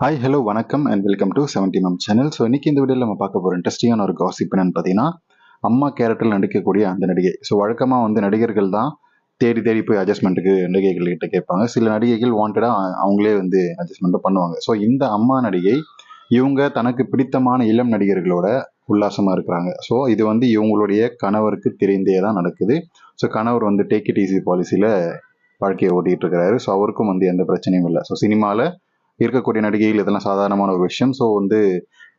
Hi hello வணக்கம் and welcome to seventy ma'am channel so இன்னைக்கு இந்த வீடியோவில் நம்ம பார்க்க போகிற இன்ட்ரெஸ்டிங்கான ஒரு காசிப் என்னன்னு பார்த்தீங்கன்னா அம்மா கேரக்டரில் நடிக்கக்கூடிய அந்த நடிகை. ஸோ வழக்கமாக வந்து நடிகர்கள் தான் தேடி தேடி போய் அட்ஜஸ்ட்மெண்ட்டுக்கு நடிகைகள் கிட்ட கேட்பாங்க. சில நடிகைகள் வாண்டடாக அவங்களே வந்து அட்ஜஸ்ட்மெண்ட்டை பண்ணுவாங்க. ஸோ இந்த அம்மா நடிகை இவங்க தனக்கு பிடித்தமான இளம் நடிகர்களோட உல்லாசமாக இருக்கிறாங்க. ஸோ இது வந்து இவங்களுடைய கணவருக்கு தெரிந்தே தான் நடக்குது. ஸோ கணவர் வந்து டேக் இட் ஈஸி பாலிசியில் வாழ்க்கையை ஓட்டிகிட்டு இருக்கிறாரு. ஸோ அவருக்கும் வந்து எந்த பிரச்சனையும் இல்லை. ஸோ சினிமாவில் இருக்கக்கூடிய நடிகைகள் இதெல்லாம் சாதாரணமான ஒரு விஷயம். ஸோ வந்து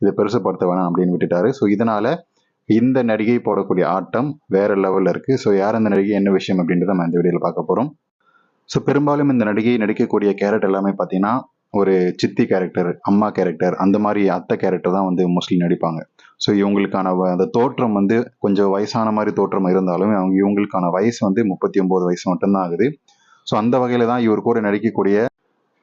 இதை பெருசுப்படுத்த வேணாம் அப்படின்னு விட்டுட்டாரு. ஸோ இதனால இந்த நடிகை போடக்கூடிய ஆட்டம் வேற லெவலில் இருக்கு. ஸோ யார் அந்த நடிகை என்ன விஷயம் அப்படின்றத நம்ம இந்த வீடியோவில் பார்க்க போகிறோம் ஸோ பெரும்பாலும் இந்த நடிகை நடிக்கக்கூடிய கேரக்டர் எல்லாமே பார்த்தீங்கன்னா ஒரு சித்தி கேரக்டர் அம்மா கேரக்டர் அந்த மாதிரி அத்தை கேரக்டர் தான் வந்து மோஸ்ட்லி நடிப்பாங்க. ஸோ இவங்களுக்கான வ- அந்த தோற்றம் வந்து கொஞ்சம் வயசான மாதிரி தோற்றம் இருந்தாலும் அவங்க இவங்களுக்கான வயசு வந்து முப்பத்தி ஒன்பது வயசு மட்டும்தான் ஆகுது. ஸோ அந்த வகையில் தான் இவர் கூட நடிக்கக்கூடிய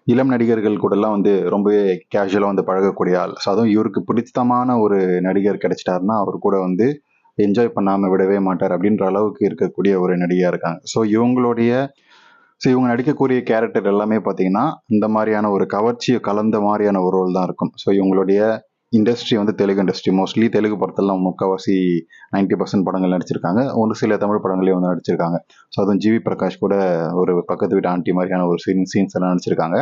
இளம் நடிகர்கள் கூடலாம் வந்து ரொம்பவே கேஷுவலாக வந்து பழகக்கூடிய ஆள். ஸோ அதுவும் இவருக்கு பிடித்தமான ஒரு நடிகர் கிடைச்சிட்டாருன்னா அவர் கூட வந்து என்ஜாய் பண்ணாமல் விடவே மாட்டார் அப்படின்ற அளவுக்கு இருக்கக்கூடிய ஒரு நடிகையாக இருக்காங்க. ஸோ இவங்களுடைய ஸோ இவங்க நடிக்கக்கூடிய கேரக்டர் எல்லாமே பார்த்தீங்கன்னா இந்த மாதிரியான ஒரு கவர்ச்சியை கலந்த மாதிரியான ஒரு ரோல் தான் இருக்கும். ஸோ இவங்களுடைய இண்டஸ்ட்ரி வந்து தெலுங்கு இண்டஸ்ட்ரி மோஸ்ட்லி தெலுங்கு படத்தெல்லாம் முக்கால்வாசி 90% பர்சன்ட் படங்கள் நடிச்சிருக்காங்க. ஒரு சில தமிழ் படங்களையும் வந்து நடிச்சிருக்காங்க. ஸோ அதுவும் ஜிவி பிரகாஷ் கூட ஒரு பக்கத்து வீட்டு ஆண்டி மாதிரியான ஒரு சீன் சீன்ஸ் எல்லாம் நடிச்சிருக்காங்க.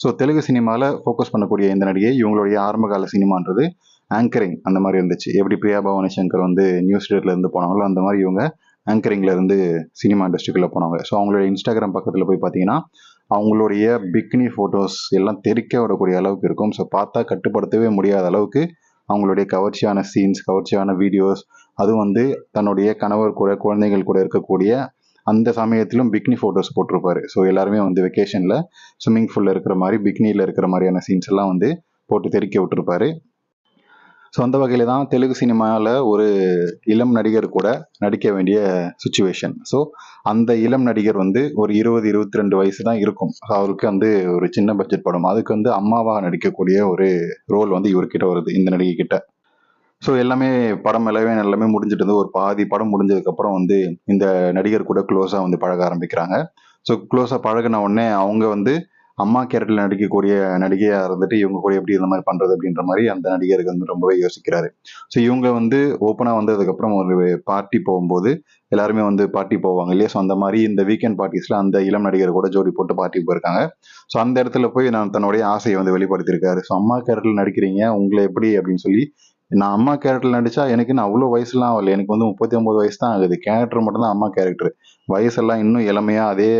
ஸோ தெலுங்கு சினிமாவில் ஃபோக்கஸ் பண்ணக்கூடிய இந்த நடிகை இவங்களுடைய ஆரம்பகால சினிமான்றது ஆங்கரிங் அந்த மாதிரி இருந்துச்சு. எப்படி பிரியா பவானி சங்கர் வந்து நியூஸ் ரேட்ல இருந்து போனாங்களோ அந்த மாதிரி இவங்க ஆங்கரிங்ல இருந்து சினிமா இண்டஸ்ட்ரிக்குள்ள போனாங்க. ஸோ அவங்களுடைய இன்ஸ்டாகிராம் பக்கத்தில் போய் பார்த்தீங்கன்னா அவங்களுடைய பிக்னி ஃபோட்டோஸ் எல்லாம் தெறிக்க விடக்கூடிய அளவுக்கு இருக்கும். ஸோ பார்த்தா கட்டுப்படுத்தவே முடியாத அளவுக்கு அவங்களுடைய கவர்ச்சியான சீன்ஸ் கவர்ச்சியான வீடியோஸ் அதுவும் வந்து தன்னுடைய கணவர் கூட குழந்தைகள் கூட இருக்கக்கூடிய அந்த சமயத்திலும் பிக்னி ஃபோட்டோஸ் போட்டிருப்பாரு. ஸோ எல்லாருமே வந்து வெக்கேஷனில் ஸ்விம்மிங் ஃபூலில் இருக்கிற மாதிரி பிக்னியில் இருக்கிற மாதிரியான சீன்ஸ் எல்லாம் வந்து போட்டு தெறிக்க விட்டுருப்பாரு. ஸோ அந்த வகையில் தான் தெலுங்கு சினிமாவில் ஒரு இளம் நடிகர் கூட நடிக்க வேண்டிய சுச்சுவேஷன் ஸோ அந்த இளம் நடிகர் வந்து ஒரு இருபது இருபத்தி ரெண்டு வயசு தான் இருக்கும். அவருக்கு வந்து ஒரு சின்ன பட்ஜெட் படம். அதுக்கு வந்து அம்மாவாக நடிக்கக்கூடிய ஒரு ரோல் வந்து இவர்கிட்ட வருது இந்த நடிகை கிட்ட ஸோ எல்லாமே படம் எல்லாமே எல்லாமே முடிஞ்சிட்டு இருந்து ஒரு பாதி படம் முடிஞ்சதுக்கப்புறம் வந்து இந்த நடிகர் கூட க்ளோஸாக வந்து பழக ஆரம்பிக்கிறாங்க. ஸோ க்ளோஸாக பழகின உடனே அவங்க வந்து அம்மா கேரக்டரில் நடிக்கக்கூடிய நடிகையாக இருந்துட்டு இவங்க கூட எப்படி இந்த மாதிரி பண்ணுறது அப்படின்ற மாதிரி அந்த நடிகருக்கு வந்து ரொம்பவே யோசிக்கிறாரு. ஸோ இவங்க வந்து ஓப்பனாக வந்ததுக்கப்புறம் ஒரு பார்ட்டி போகும்போது எல்லாருமே வந்து பார்ட்டி போவாங்க இல்லையா? ஸோ அந்த மாதிரி இந்த வீக்கெண்ட் பார்ட்டிஸில் அந்த இளம் நடிகர் கூட ஜோடி போட்டு பார்ட்டி போயிருக்காங்க. ஸோ அந்த இடத்துல போய் நான் தன்னுடைய ஆசையை வந்து வெளிப்படுத்தியிருக்காரு. ஸோ அம்மா கேரக்டரில் நடிக்கிறீங்க உங்களை எப்படி அப்படின்னு சொல்லி நான் அம்மா கேரக்டர் நடிச்சா எனக்கு நான் அவ்வளோ வயசுலாம் ஆகல. எனக்கு வந்து முப்பத்தி ஒன்பது வயசு தான் ஆகுது. கேரக்டர் மட்டும் தான் அம்மா கேரக்டர் வயசெல்லாம் இன்னும் இளமையா அதே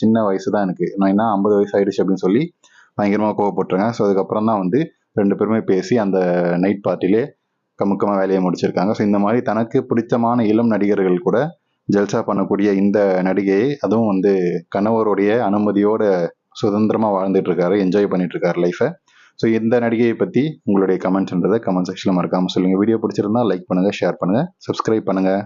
சின்ன வயசு தான் எனக்கு. நான் என்ன ஐம்பது வயசு ஆயிடுச்சு அப்படின்னு சொல்லி பயங்கரமாக கோவப்பட்டுருங்க ஸோ அதுக்கப்புறம் தான் வந்து ரெண்டு பேருமே பேசி அந்த நைட் பார்ட்டிலே கமுக்கமாக வேலையை முடிச்சிருக்காங்க. ஸோ இந்த மாதிரி தனக்கு பிடித்தமான இளம் நடிகர்கள் கூட ஜல்சா பண்ணக்கூடிய இந்த நடிகையை அதுவும் வந்து கணவருடைய அனுமதியோட சுதந்திரமாக வாழ்ந்துட்டு இருக்காரு. என்ஜாய் பண்ணிட்டு இருக்காரு லைஃபை ஸோ இந்த நடிகையை பற்றி உங்களுடைய கமெண்ட்ஸ்ன்றதை கமெண்ட் செக்ஷனில் மறக்காமல் சொல்லுங்கள் வீடியோ பிடிச்சிருந்தா லைக் பண்ணுங்கள் ஷேர் பண்ணுங்கள் சப்ஸ்கிரைப் பண்ணுங்கள்